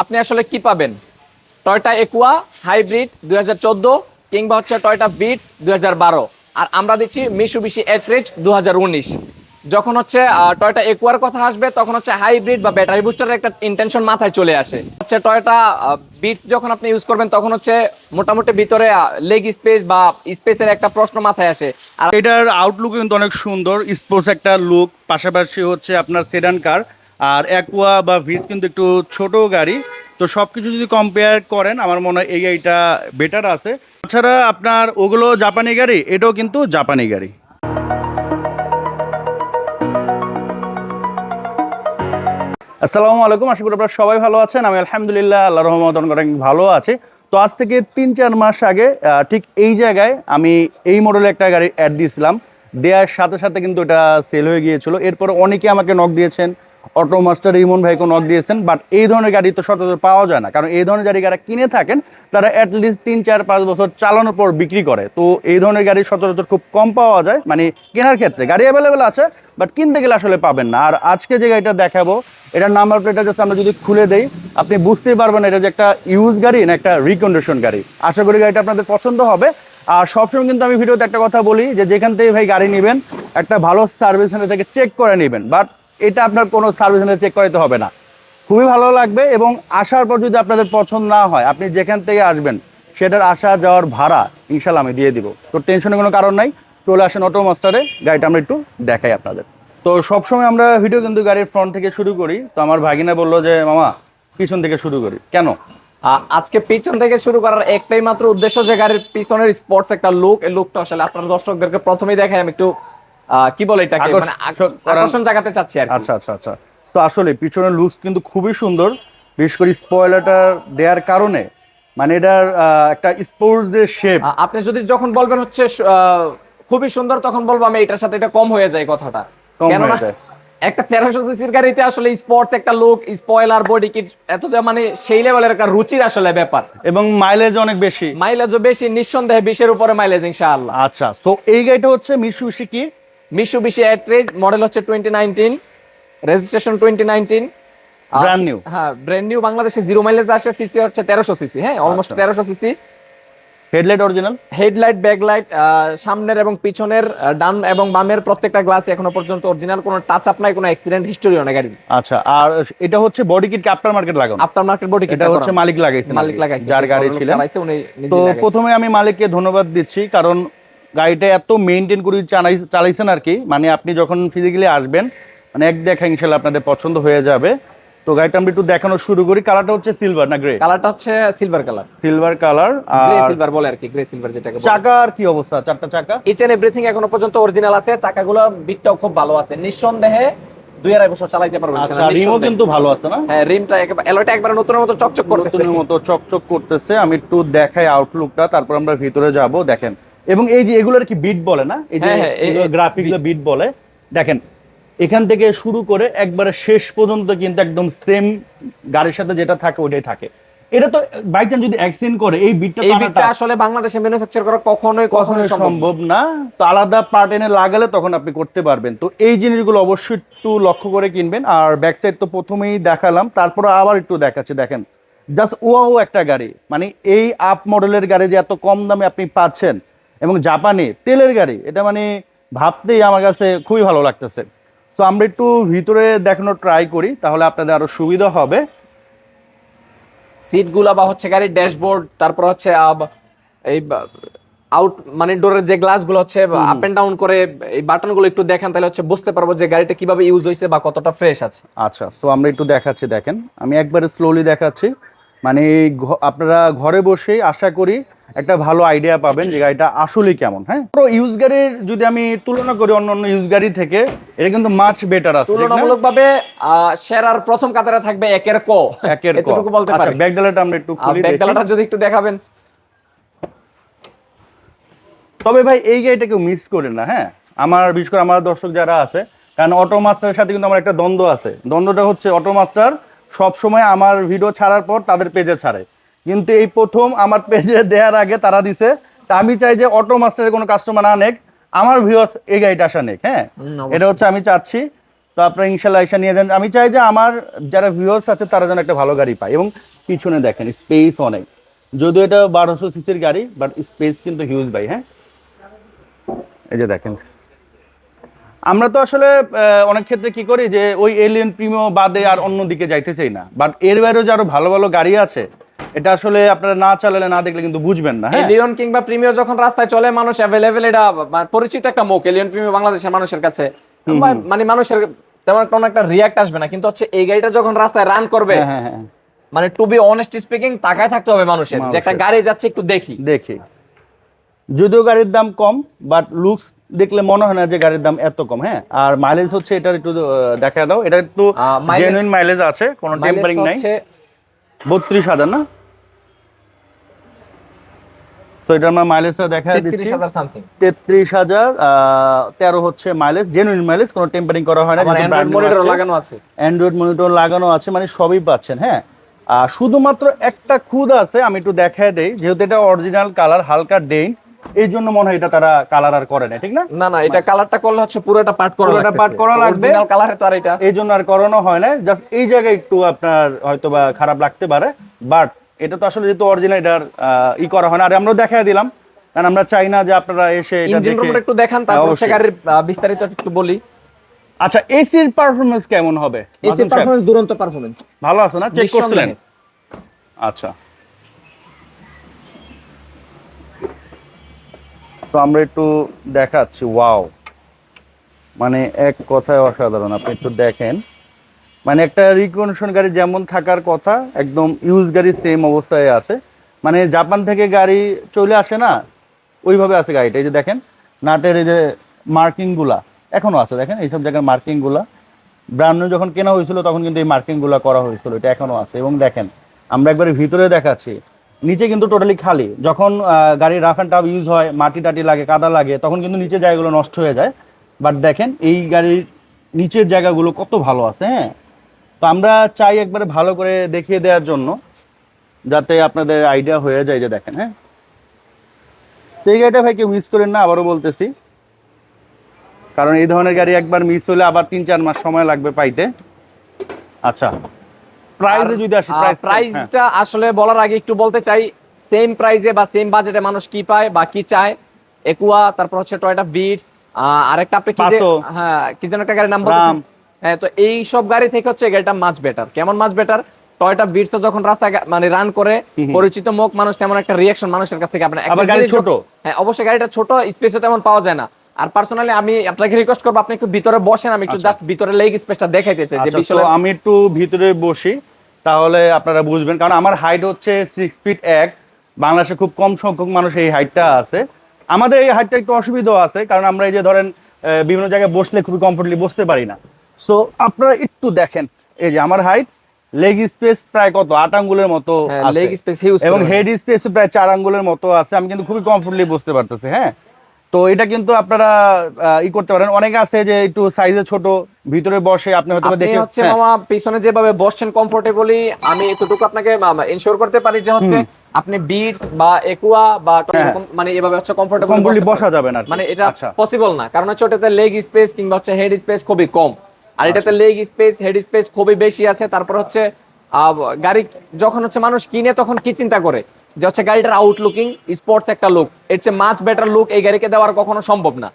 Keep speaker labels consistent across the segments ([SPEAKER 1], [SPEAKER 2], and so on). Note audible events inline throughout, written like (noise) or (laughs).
[SPEAKER 1] আপনি আসলে কি পাবেন? টয়টা একুয়া, হাইব্রিড দুই কিংবা হচ্ছে টয়টা বিটস দুই আর আমরা দিচ্ছি মিশুবিশি এট্রিচ দু যখন হচ্ছে টয়টা একুয়ার কথা আসবে, তখন হচ্ছে হাইব্রিড বা ব্যাটারি বুস্টারের একটা ইন্টেনশন মাথায় চলে আসে। হচ্ছে টয়টা বিটস যখন আপনি ইউজ করবেন, তখন হচ্ছে মোটামুটি ভিতরে লেগ স্পেস বা স্পেসের একটা প্রশ্ন মাথায় আসে। আর
[SPEAKER 2] এটার আউটলুক কিন্তু অনেক সুন্দর স্পোর্টস একটা লুক পাশাপাশি হচ্ছে আপনার সেডান কার আর অ্যাকোয়া বা ভিস কিন্তু একটু ছোট গাড়ি। তো সব কিছু যদি কম্পেয়ার করেন, আমার মনে হয় এই গাড়িটা বেটার আছে। তাছাড়া আপনার ওগুলো জাপানি গাড়ি, এটাও কিন্তু জাপানি গাড়ি। আসসালামু আলাইকুম, আশা করি আপনারা সবাই ভালো আছেন। আমি আলহামদুলিল্লাহ আল্লাহ রহমত অনেক ভালো আছে। তো আজ থেকে তিন চার মাস আগে ঠিক এই জায়গায় আমি এই মডেলে একটা গাড়ি অ্যাড দিয়েছিলাম। দেওয়ার সাথে সাথে কিন্তু এটা সেল হয়ে গিয়েছিল। এরপর অনেকে আমাকে নক দিয়েছেন। অটো মাস্টার ইমন ভাইকে নক দিয়েছেন বাট এই ধরনের গাড়ি তো সচরাচর পাওয়া যায় না, কারণ এই ধরনের গাড়ি যারা কিনে থাকেন, তারা অ্যাটলিস্ট তিন, চার, পাঁচ বছর চালানোর পর বিক্রি করে। তো এই ধরনের গাড়ি সচরাচর খুব কম পাওয়া যায় মানে কেনার ক্ষেত্রে। গাড়ি অ্যাভেলেবেল আছে বাট কিনতে গেলে আসলে পাবেন না। আর আজকে যে গাড়িটা দেখাবো, এটার নাম্বার প্লেটটা জাস্ট আমরা যদি খুলে দেই, আপনি বুঝতেই পারবেন এটা যে একটা ইউজ গাড়ি না একটা রিকন্ডিশন গাড়ি। আশা করি গাড়িটা আপনাদের পছন্দ হবে। আর সবসময় কিন্তু আমি ভিডিওতে একটা কথা বলি যে যেখান থেকে ভাই গাড়ি নেবেন, একটা ভালো সার্ভিস সেন্টার থেকে চেক করে নেবেন। বাট এটা আপনার কোনো সার্ভিস সেন্টার চেক করাতে হবে না। খুবই ভালো লাগবে এবং আসার পর যদি আপনাদের পছন্দ না হয়, আপনি যেখান থেকে আসবেন, সেটার আসা যাওয়ার ভাড়া ইনশাল্লাহ আমি দিয়ে দিব। তো টেনশনের কোনো কারণ নাই। চলে আসেন অটো মাস্টারে গাড়িটা আমরা একটু দেখাই আপনাদের। তো সবসময় আমরা ভিডিও কিন্তু গাড়ির ফ্রন্ট থেকে শুরু করি। তো আমার ভাগিনা বলল যে, মামা, পিছন থেকে শুরু করি। কেন?
[SPEAKER 1] আজকে পিছন থেকে শুরু করার একটাই মাত্র উদ্দেশ্য যে গাড়ির পিছনের স্পোর্টস একটা লুক এই লুকটা আসলে আপনার দর্শকদেরকে প্রথমেই দেখাই। আমি একটু কি বলে এটাকে? মানে
[SPEAKER 2] আকর্ষণ
[SPEAKER 1] জাগাতে চাচ্ছি আর কি।
[SPEAKER 2] আচ্ছা আচ্ছা আচ্ছা। তো আসলে পিছনের লুকস কিন্তু খুবই সুন্দর। বিশেষ করে স্পয়লারটা দেওয়ার কারণে মানে এটার একটা স্পোর্টস যে শেপ
[SPEAKER 1] আপনি যদি যখন বলবেন হচ্ছে খুবই সুন্দর তখন বলব আমি এটার সাথে এটা কম হয়ে যায় কথাটা। কেননা একটা তেরোশো সিসির গাড়িতে আসলে স্পোর্টস একটা লুক স্পয়লার বডি কিট এত মানে সেই লেভেলের একটা রুচির আসলে ব্যাপার।
[SPEAKER 2] এবং মাইলেজ অনেক বেশি।
[SPEAKER 1] মাইলেজও বেশি নিঃসন্দেহে বিশের উপরে মাইলেজ ইনশাআল্লাহ।
[SPEAKER 2] আচ্ছা তো এই গাড়িটা হচ্ছে মিশুবিশি কি?
[SPEAKER 1] মিশু বিশি অ্যাট্রেজ মডেল হচ্ছে twenty nineteen registration twenty nineteen
[SPEAKER 2] Brand new।
[SPEAKER 1] হ্যাঁ ব্র্যান্ড নিউ বাংলাদেশে জিরো মাইলেজ আসে সিসি হচ্ছে তেরোশো সিসি হ্যাঁ অলমোস্ট। তেরোশো CC
[SPEAKER 2] headlight original
[SPEAKER 1] headlight backlight সামনের এবং পিছনের ডান এবং বামের প্রত্যেকটা গ্লাস এখনও পর্যন্ত অরিজিনাল কোনো টাচ আপ নাই কোনো অ্যাক্সিডেন্ট হিস্টোরিও নাই গাড়ির
[SPEAKER 2] আচ্ছা আর এটা হচ্ছে বডি কিট আফটার মার্কেট লাগানো?
[SPEAKER 1] আফটার মার্কেট বডি
[SPEAKER 2] এটা হচ্ছে মালিক লাগাইছে
[SPEAKER 1] মালিক লাগাইছে
[SPEAKER 2] যার গাড়ি
[SPEAKER 1] নিজে
[SPEAKER 2] তো প্রথমে আমি মালিককে ধন্যবাদ দিচ্ছি কারণ গাড়িটা এত মেনটেন করে চালাই চালাইছেন আর কি মানে আপনি যখন ফিজিক্যালি আসবেন মানে এক দেখা ইনশাল্লাহ আপনাদের পছন্দ হয়ে যাবে। তো গাড়িটা আমরা একটু দেখানো শুরু করি কালারটা হচ্ছে সিলভার না গ্রে
[SPEAKER 1] কালারটা হচ্ছে সিলভার কালার
[SPEAKER 2] সিলভার কালার আর
[SPEAKER 1] সিলভার বলে আর কি গ্রে সিলভার যেটাকে বলে।
[SPEAKER 2] চাকার কি অবস্থা চারটা চাকা?
[SPEAKER 1] ইচ এন্ড এভরিথিং এখনও পর্যন্ত অরিজিনাল আছে চাকাগুলো বিটটাও খুব ভালো আছে। নিঃসন্দেহে দুই আড়াই বছর চালাইতে পারবেন
[SPEAKER 2] আচ্ছা রিমও কিন্তু ভালো আছে না?
[SPEAKER 1] হ্যাঁ রিমটা একবার অ্যালয়টা একবারে নতুনের মতো চকচক করতেছে।
[SPEAKER 2] নতুনের মতো চকচক করতেছে আমি একটু দেখাই আউটলুকটা তারপর আমরা ভিতরে যাব দেখেন। এবং এই যে এগুলোর কি বিট বলে না? এই যে
[SPEAKER 1] হ্যাঁ, হ্যাঁ,
[SPEAKER 2] গ্রাফিক বিট বলে। দেখেন এখান থেকে শুরু করে একবারে শেষ পর্যন্ত কিন্তু একদম সেম গাড়ির সাথে যেটা থাকে ওটাই থাকে। এটা তো বাই চান্স যদি অ্যাক্সিডেন্ট করে এই বিটটা
[SPEAKER 1] এই বিটটা আসলে বাংলাদেশে ম্যানুফ্যাকচার করা কখনোই
[SPEAKER 2] কখনোই
[SPEAKER 1] সম্ভব
[SPEAKER 2] না। তো আলাদা পার্ট এনে লাগালে তখন আপনি করতে পারবেন। তো এই জিনিসগুলো অবশ্যই একটু লক্ষ্য করে কিনবেন। আর ব্যাক সাইড তো প্রথমেই দেখালাম তারপরে আবার একটু দেখাচ্ছি। দেখেন জাস্ট ওয়াও একটা গাড়ি। মানে এই আপ মডেলের গাড়ি যে এত কম দামে আপনি পাচ্ছেন এবং জাপানে তেলের গাড়ি এটা মানে ভাবতেই আমার কাছে খুবই ভালো লাগতেছে। তো আমরা একটু ভিতরে দেখানোর ট্রাই করি তাহলে আপনাদের আরও সুবিধা হবে।
[SPEAKER 1] সিটগুলা বা হচ্ছে গাড়ির ড্যাশবোর্ড তারপর হচ্ছে এই আউট মানে ডোরের যে গ্লাসগুলো হচ্ছে আপ এন্ড ডাউন করে এই বাটনগুলো একটু দেখেন তাহলে হচ্ছে বুঝতে পারব যে গাড়িটা কীভাবে ইউজ হয়েছে বা কতটা ফ্রেশ আছে।
[SPEAKER 2] আচ্ছা তো আমরা একটু দেখাচ্ছি দেখেন। আমি একবারে স্লোলি দেখাচ্ছি। মানে আপনারা ঘরে বসেই আশা করি একটা ভালো আইডিয়া পাবেন যে গাড়িটা আসলেই কেমন হ্যাঁ? তো ইউজ গাড়ির যদি আমি তুলনা করি অন্য অন্য ইউজ গাড়ি থেকে এটা কিন্তু মাছ বেটার আছে?
[SPEAKER 1] তুলনামূলকভাবে সেরার প্রথম কাতারে থাকবে একের ক।
[SPEAKER 2] একের
[SPEAKER 1] এতটুকু বলতে
[SPEAKER 2] আচ্ছা
[SPEAKER 1] পারি।
[SPEAKER 2] ব্যাক ডালাটা আমরা একটু খুলি
[SPEAKER 1] ব্যাক ডালাটা যদি একটু দেখাবেন।
[SPEAKER 2] তবে ভাই এই গাড়িটা কেউ মিস করে না হ্যাঁ? আমার বিশেষ করে আমার দর্শক যারা আছে কারণ অটো মাস্টারের সাথে কিন্তু আমার একটা দ্বন্দ্ব আছে। দ্বন্দ্বটা হচ্ছে অটো মাস্টার সবসময় আমার ভিডিও ছাড়ার পর তাদের পেজে ছাড়ে। কিন্তু এই প্রথম আমার পেজে দেওয়ার আগে তারা দিছে তা আমি চাই যে অটো মাস্টারের কোনো কাস্টমার না নেক আমার ভিউস এই গাড়িটা আসা নেক হ্যাঁ? এটা হচ্ছে আমি চাচ্ছি। তো আপনারা ইনশাল্লাহ এসে নিয়ে যান। আমি চাই যে আমার যারা ভিউয়ার্স আছে তারা যেন একটা ভালো গাড়ি পায়। এবং পিছনে দেখেন স্পেস অনেক। যদিও এটা বারোশো সিসির গাড়ি বাট স্পেস কিন্তু হিউজ ভাই হ্যাঁ? এই যে দেখেন। আমরা তো আসলে অনেক ক্ষেত্রে কি করি যে ওই এলিয়ন প্রিমিও বাদে আর অন্য দিকে যাইতে চাই না। বাট এর বাইরেও যে আরও ভালো ভালো গাড়ি আছে এটা আসলে আপনারা না চালালে না দেখলে কিন্তু বুঝবেন না হ্যাঁ?
[SPEAKER 1] এলিয়ন কিংবা প্রিমিও যখন রাস্তায় চলে মানুষ অ্যাভেলেবেল এটা মানে পরিচিত একটা মুখ। এলিয়ন প্রিমিও বাংলাদেশের মানুষের কাছে। মানে মানুষের তেমন কোনো একটা রিয়াক্ট আসবে না। কিন্তু হচ্ছে এই গাড়িটা যখন রাস্তায় রান করবে
[SPEAKER 2] হ্যাঁ হ্যাঁ হ্যাঁ।
[SPEAKER 1] মানে টু বি অনেস্ট স্পিকিং তাকায় থাকতে হবে মানুষের। যে একটা গাড়ি যাচ্ছে একটু দেখি।
[SPEAKER 2] দেখি। যদিও গাড়ির দাম কম বাট লুকস দেখলে মনে হয় না যে গাড়ির দাম এত কম হ্যাঁ? আর মাইলেজ হচ্ছে এটার একটু দেখা দাও। এটা একটু জেনুইন মাইলেজ আছে কোনো টেম্পারিং নাই।
[SPEAKER 1] হচ্ছে
[SPEAKER 2] বত্রিশ হাজার না? তো এটা আমরা মাইলেজটা দেখা দিচ্ছি।
[SPEAKER 1] তেত্রিশ হাজার
[SPEAKER 2] তেরো হচ্ছে মাইলেজ জেনুইন মাইলেজ কোনো টেম্পারিং করা হয় না
[SPEAKER 1] মনিটর লাগানো আছে।
[SPEAKER 2] অ্যান্ড্রয়েড মনিটর লাগানো আছে মানে সবই পাচ্ছেন হ্যাঁ? আর শুধুমাত্র একটা খুদ আছে আমি একটু দেখায় দেই যেহেতু এটা অরিজিনাল কালার হালকা ডেন্ট এই জন্য মনে হয় এটা তারা কালার আর করে না ঠিক না?
[SPEAKER 1] না না এটা কালারটা করলে হচ্ছে পুরোটা পার্ট করা
[SPEAKER 2] পুরোটা part করা লাগবে।
[SPEAKER 1] অরিজিনাল কালারে তো আর এটা
[SPEAKER 2] এই জন্য আর করানো হয় না জাস্ট এই জায়গায় একটু আপনার হয়তো বা খারাপ লাগতে পারে বাট এটা তো আসলে যেহেতু অরিজিনাল এটার ই করা হয় না। আর আমরা দেখায় দিলাম। কারণ আমরা চাই না যে আপনারা এসে এটা
[SPEAKER 1] ইঞ্জিন
[SPEAKER 2] দেখে-
[SPEAKER 1] রুমটা একটু দেখান তারপর হচ্ছে গাড়ির বিস্তারিত একটু বলি।
[SPEAKER 2] আচ্ছা এসির পারফরমেন্স কেমন হবে?
[SPEAKER 1] এসি
[SPEAKER 2] মাসুম সাহেব,
[SPEAKER 1] পারফরম্যান্স দুরন্ত পারফরম্যান্স
[SPEAKER 2] ভালো আছে না? চেক করছিলেন? আচ্ছা। তো আমরা একটু দেখাচ্ছি ওয়াও মানে এক কথায় অসাধারণ, আপনি একটু দেখেন। মানে একটা রিকন্ডিশন গাড়ি যেমন থাকার কথা, একদম ইউজ গাড়ি সেম অবস্থায় আছে। মানে জাপান থেকে গাড়ি চলে আসে না, ওইভাবে আছে গাড়িটা। এই যে দেখেন, নাটের এই যে মার্কিংগুলা এখনও আছে, দেখেন, এইসব জায়গার মার্কিংগুলা ব্র্যান্ড যখন কেনা হয়েছিল, তখন কিন্তু এই মার্কিংগুলো করা হয়েছিল, এটা এখনও আছে। এবং দেখেন, আমরা একবারে ভিতরে দেখাচ্ছি নিচে কিন্তু টোটালি খালি। যখন গাড়ির রাফ অ্যান্ড টাফ ইউজ হয়, মাটি টাটি লাগে, কাদা লাগে, তখন কিন্তু নিচে জায়গাগুলো নষ্ট হয়ে যায়। বাট দেখেন, এই গাড়ির নিচের জায়গাগুলো কত ভালো আছে হ্যাঁ? তো আমরা চাই একবারে ভালো করে দেখিয়ে দেওয়ার জন্য, যাতে আপনাদের আইডিয়া হয়ে যায় যে দেখেন হ্যাঁ? তো এই গাড়িটা ভাই কেউ মিস করেন না, আবারও বলতেছি। কারণ এই ধরনের গাড়ি একবার মিস হলে আবার তিন, চার মাস সময় লাগবে পাইতে। আচ্ছা। প্রাইসে যদি আসি প্রাইস
[SPEAKER 1] প্রাইসটা আসলে বলার আগে একটু বলতে চাই সেম প্রাইসে বা সেম বাজেটে মানুষ কি পায় বা কি চায়? একুয়া তারপর হচ্ছে টয়টা বিটস আরেকটা আপনি কি হ্যাঁ কি যেন একটা গাড়ির নাম বলতেছেন
[SPEAKER 2] রাম।
[SPEAKER 1] হ্যাঁ তো এই সব গাড়ি থেকে হচ্ছে গাড়িটা মাছ বেটার কেমন মাছ বেটার টয়টা বিটস যখন মানে রান করে পরিচিত মুখ মানুষ তেমন একটা রিয়াকশন মানুষের কাছ থেকে আপনার
[SPEAKER 2] আবার গাড়ি ছোট।
[SPEAKER 1] হ্যাঁ অবশ্যই গাড়িটা ছোট স্পেসও তেমন পাওয়া যায় না। আর পার্সোনালি আমি আপনাকে রিকোয়েস্ট করব আপনি একটু ভিতরে বসেন আমি একটু জাস্ট ভিতরে লেগ স্পেসটা দেখাইতে চাই যে
[SPEAKER 2] আচ্ছা আমি একটু ভিতরে বসি। তাহলে আপনারা বুঝবেন কারণ আমার হাইট হচ্ছে সিক্স ফিট এক। বাংলাদেশে খুব কম সংখ্যক মানুষ এই হাইটটা আছে। আমাদের এই হাইটটা একটু অসুবিধাও আছে কারণ আমরা এই যে ধরেন বিভিন্ন জায়গায় বসলে খুবই কমফোর্টলি বসতে পারি না। সো আপনারা একটু দেখেন এই যে আমার হাইট লেগ স্পেস প্রায় কত? আট আঙ্গুলের মতো
[SPEAKER 1] হ্যাঁ, leg space huge
[SPEAKER 2] এবং হেড স্পেস প্রায় চার আঙ্গুলের মতো আছে। আমি কিন্তু খুবই কমফোর্টলি বসতে পারতেছি হ্যাঁ? তো এটা কিন্তু আপনারা ই করতে পারেন। অনেকে আছে যে একটু সাইজে ছোট ভিতরে বসে আপনি হয়তো দেখে
[SPEAKER 1] হচ্ছে
[SPEAKER 2] হ্যাঁ।
[SPEAKER 1] মামা পিছনে যেভাবে বসছেন কমফোর্টেবলি আমি এতটুকু আপনাকে ইনশোর করতে পারি যে হচ্ছে আপনি বিটস বা একুয়া বা এরকম মানে এভাবে হচ্ছে কমফোর্টেবল
[SPEAKER 2] বসা যাবে না
[SPEAKER 1] মানে এটা
[SPEAKER 2] আচ্ছা।
[SPEAKER 1] পসিবল না। কারণ হচ্ছে ওটাতে লেগ স্পেস কিংবা হচ্ছে হেড স্পেস খুবই কম। আর এটাতে লেগ স্পেস হেড স্পেস খুবই বেশি আছে। তারপর হচ্ছে আহ, গাড়ি যখন হচ্ছে মানুষ কিনে তখন কি চিন্তা করে? যে হচ্ছে গাড়িটার আউটলুকিং স্পোর্টস একটা লুক এর চেয়ে মাছ বেটার লুক এই গাড়িকে দেওয়ার কখনো সম্ভব না।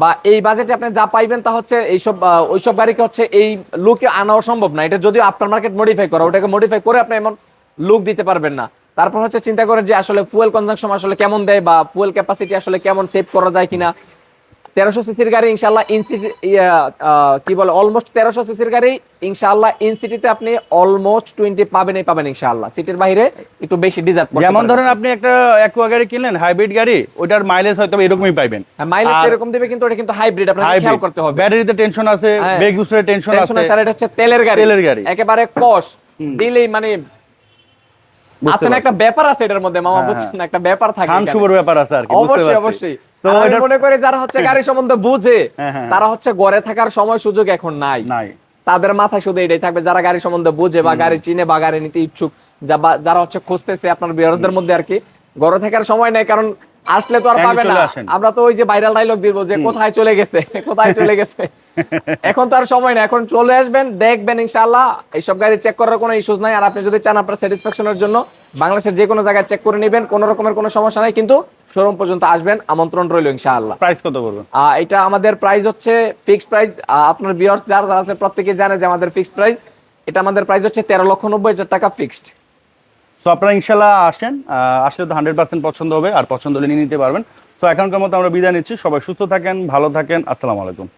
[SPEAKER 1] বা এই বাজেটে আপনি যা পাইবেন তা হচ্ছে এইসব ওইসব গাড়িকে হচ্ছে এই লুকে আনাও সম্ভব না। এটা যদিও আফটার মার্কেট মডিফাই করা ওটাকে মডিফাই করে আপনি এমন লুক দিতে পারবেন না। তারপর হচ্ছে চিন্তা করেন যে আসলে ফুয়েল কনজাংশন আসলে কেমন দেয় বা ফুয়েল ক্যাপাসিটি আসলে কেমন সেভ করা যায় কিনা। তেরোশো সিসির গাড়ি ইনশাল্লাহ ইনসিটি কি বলে অলমোস্ট তেরোশো সিসির গাড়ি ইনশাল্লাহ ইনসিটিতে আপনি অলমোস্ট টোয়েন্টি পাবেনই পাবেন ইনশাল্লাহ সিটির বাইরে একটু বেশি ডিজার্ভ
[SPEAKER 2] যেমন ধরেন আপনি একটা অ্যাকোয়া গাড়ি কিনলেন হাইব্রিড গাড়ি ওটার মাইলেজ হয়তো এরকমই পাইবেন।
[SPEAKER 1] মাইলেজ এরকম দিবে কিন্তু ওটা কিন্তু হাইব্রিড আপনাকে খেয়াল করতে হবে।
[SPEAKER 2] ব্যাটারিতে টেনশন আছে
[SPEAKER 1] হ্যাঁ।
[SPEAKER 2] ব্রেক বুস্টারে টেনশন
[SPEAKER 1] টেনশন
[SPEAKER 2] আছে।
[SPEAKER 1] স্যার এটা হচ্ছে তেলের গাড়ি।
[SPEAKER 2] তেলের গাড়ি।
[SPEAKER 1] একেবারে কস দিলেই মানে আছে না একটা ব্যাপার আছে এটার মধ্যে মামা
[SPEAKER 2] হ্যাঁ,
[SPEAKER 1] বুঝছেন না একটা ব্যাপার থাকে
[SPEAKER 2] খান। ব্যাপার আছে আর কি
[SPEAKER 1] অবশ্যই অবশ্যই।
[SPEAKER 2] তো
[SPEAKER 1] আমি মনে করি যারা হচ্ছে গাড়ি সম্বন্ধে বুঝে
[SPEAKER 2] হ্যাঁ, হ্যাঁ।
[SPEAKER 1] তারা হচ্ছে গড়ে থাকার সময় সুযোগ এখন নাই।
[SPEAKER 2] নাই।
[SPEAKER 1] তাদের মাথায় শুধু এটাই থাকবে যারা গাড়ি সম্বন্ধে বুঝে বা গাড়ি চিনে বা গাড়ি নিতে ইচ্ছুক যারা হচ্ছে খুঁজতেছে আপনার বিরোধীদের মধ্যে আর কি গড়ে থাকার সময় নেই কারণ আসলে তো আর পাবে না। আমরা তো ওই যে ভাইরাল ডায়লগ দিব যে কোথায় চলে গেছে (laughs) কোথায় চলে গেছে। (laughs) এখন তো আর সময় না এখন চলে আসবেন দেখবেন ইনশাআল্লাহ। এইসব গাড়ি চেক করার কোনো ইস্যুস নাই আর আপনি যদি চান আপনার স্যাটিসফ্যাকশনের জন্য বাংলাদেশের যে কোনো জায়গায় চেক করে নেবেন কোনো রকমের কোনো সমস্যা নাই কিন্তু শোরুম পর্যন্ত আসবেন আমন্ত্রণ রইল ইনশাআল্লাহ।
[SPEAKER 2] প্রাইস কত করবেন
[SPEAKER 1] এটা আমাদের প্রাইস হচ্ছে ফিক্সড প্রাইস আপনার ভিউয়ার্স যারা যারা আছে প্রত্যেকে জানে যে আমাদের ফিক্সড প্রাইস এটা আমাদের প্রাইস হচ্ছে তেরো লক্ষ নব্বই হাজার টাকা ফিক্সড
[SPEAKER 2] সো আপনারা ইনশাআল্লাহ আসেন আসলে তো হান্ড্রেড পার্সেন্ট পছন্দ হবে আর পছন্দ হলে নিয়ে নিতে পারবেন। সো এখনকার মতো আমরা বিদায় নিচ্ছি সবাই সুস্থ থাকেন ভালো থাকেন আসসালামু আলাইকুম।